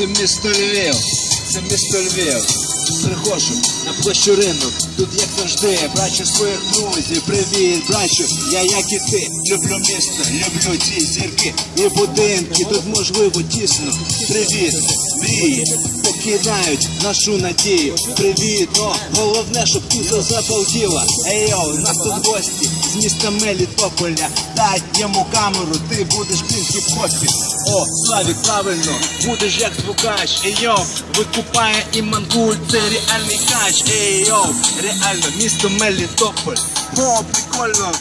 Це місто Львів, це місто Львів. Приходжу на площу ринок, тут як завжди, бачу своїх друзів, привіт, бачу, я як і ти, люблю місто, люблю ці зірки і будинки, тут можливо тісно. Привіт, мрії, покидають нашу надію. Привіт, о, головне, щоб туза забалділа. Ей йоу, нас тут гості з міста Мелітополя. Дай йому камеру, ти будеш блін хіп-хопі. О, Славік, правильно, будеш як звукач. Ей йо, викупає і мангуль, це реальний кач. Ей йо, реально, місто Мелітополь. О, прикольно,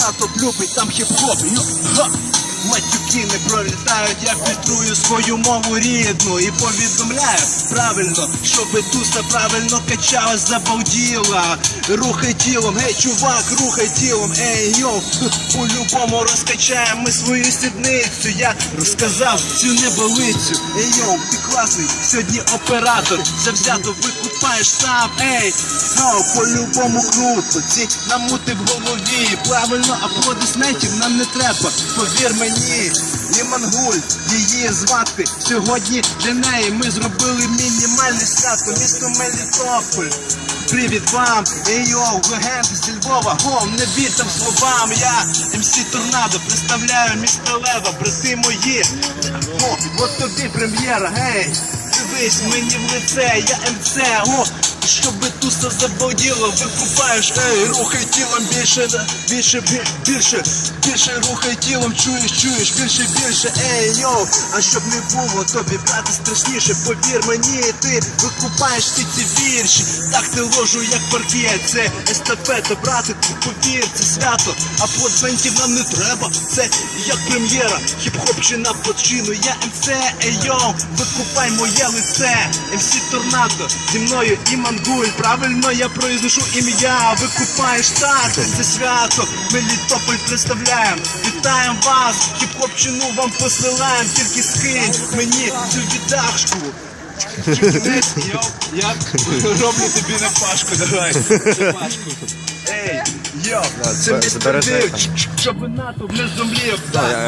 НАТО любить там хіп-хоп. Йо, га. Матюки не пролітають, я фільтрую свою мову рідну і повідомляю правильно, щоби туса правильно качала, забалділа. Рухай тілом, гей, чувак, рухай тілом, ей йоу, тут по-любому розкачаємо ми свою сідницю. Я розказав цю неболицю. Ей йоу, ти класний, сьогодні оператор. Завзято викупаєш сам, ей, йоу, по-любому круто. Ці намути в голові. Правильно, аплодисментів нам не треба. Повір мені, і мангуль, її звати. Сьогодні для неї ми зробили мінімальне свято. Місто Мелітополь. Привіт вам, ей йоу, легенди зі Львова, гом, не вір там словам, я МС Торнадо, представляю місто Лева, брати мої. О, от тобі прем'єра, гей, дивись мені в лице, я МЦ, о, щоби туса забоділо, викупаєш, ей, рухай тілом більше, більше, більше, більше рухай тілом, чуєш, чуєш, більше, більше, ей, йоу, а щоб не було тобі брати страшніше, повір мені, ти викупаєш всі ці вірші, так ти ложу, як паркет, це естафета, братику, повір, це свято, аплодисментів нам не треба, це як прем'єра, хіп-хоп чи на почину, я МЦ, ей, йоу, викупай моє лице, МС Торнадо, зі мною і Мангуль, правильно я произношу ім'я, викупаєш так, це свято, Мелітополь представляємо, вітаємо вас, хіп-хопчину вам посилаємо, тільки скинь мені цю віддачку. Йоу, я роблю тобі на пашку, давай, пашку. Ей, йо, це містер збережи щоб НАТО не зумлів,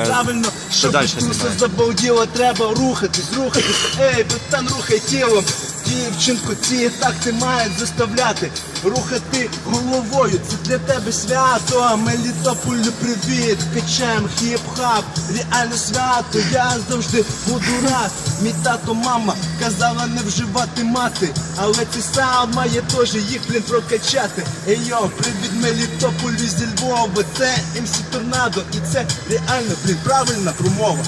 правильно, щоб знімаємо? забалділо, треба рухатись, рухатись, ей, братан, рухай тілом, дівчинку, ці так ти мають заставляти, рухати головою, це для тебе свято, Мелітополю привіт, качаємо хіп-хап, реально свято, я завжди буду рад, мій тато, мама, казала не вживати мати, але цей саунд має теж їх, блін, прокачати, ей йо, привіт Мелітополю зі Львова, це МС Торнадо, і це реально, блін, правильна промова.